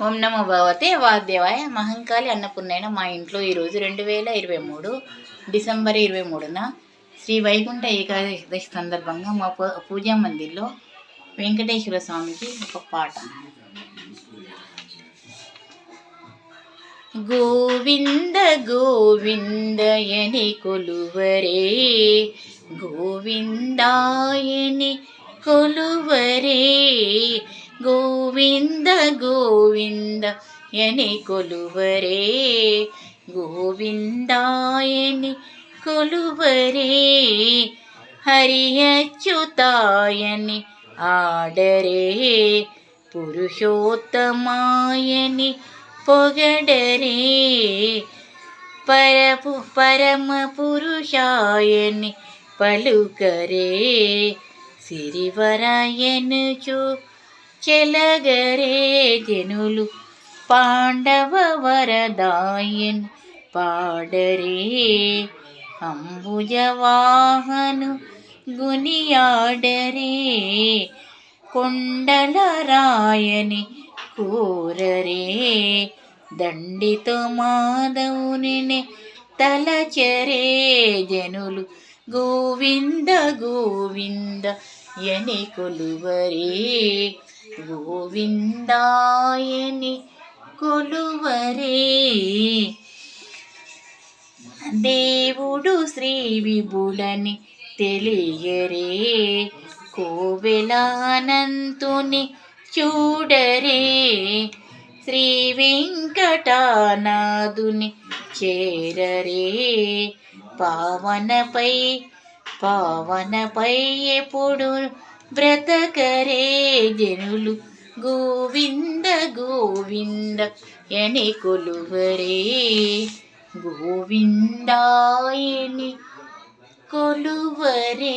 ఓం నమో భగవతే వాద్యవాయ మహంకాళి అన్నపూర్ణైన మా ఇంట్లో ఈరోజు రెండు వేల ఇరవై మూడు డిసెంబర్ ఇరవై మూడున శ్రీ వైకుంఠ ఏకాదశి సందర్భంగా మా పూ- పూజా మందిర్లో వెంకటేశ్వర స్వామికి ఒక పాట. గోవింద గోవిందయని కొలువరే గోవిందాయని కొలువరే ഗോവിന്ദ ഗോവിന്ദ എനെ കൊലുവരേ. ഗോവിന്ദായനി കൊലുവരേ. ഹരിയച്യുതായനി ആടരേ. പുരുഷോത്തമായനെ പൊകടരേ. പരപു പരമപുരുഷായനി പലുകരേ. സിരിവരായനു ചോ చెలగరే జనులు పాండవ వరదాయన్ పాడరే అంబుజవాహను గునియాడరే కొండల రాయని కూరరే దండితో మాధవుని తలచరే జనులు గోవింద గోవింద యని కొలువరే గోవిందాయని కొలువరే దేవుడు శ్రీ విభుడని తెలియరే కోవెలానంతుని చూడరే శ్రీ వెంకటానాథుని చేరరే పావనపై పావనపై ఎప్పుడు బ్రతకరే జనులు? గోవింద గోవింద ఎని కొలువరే. గోవిందాయని కొలువరే.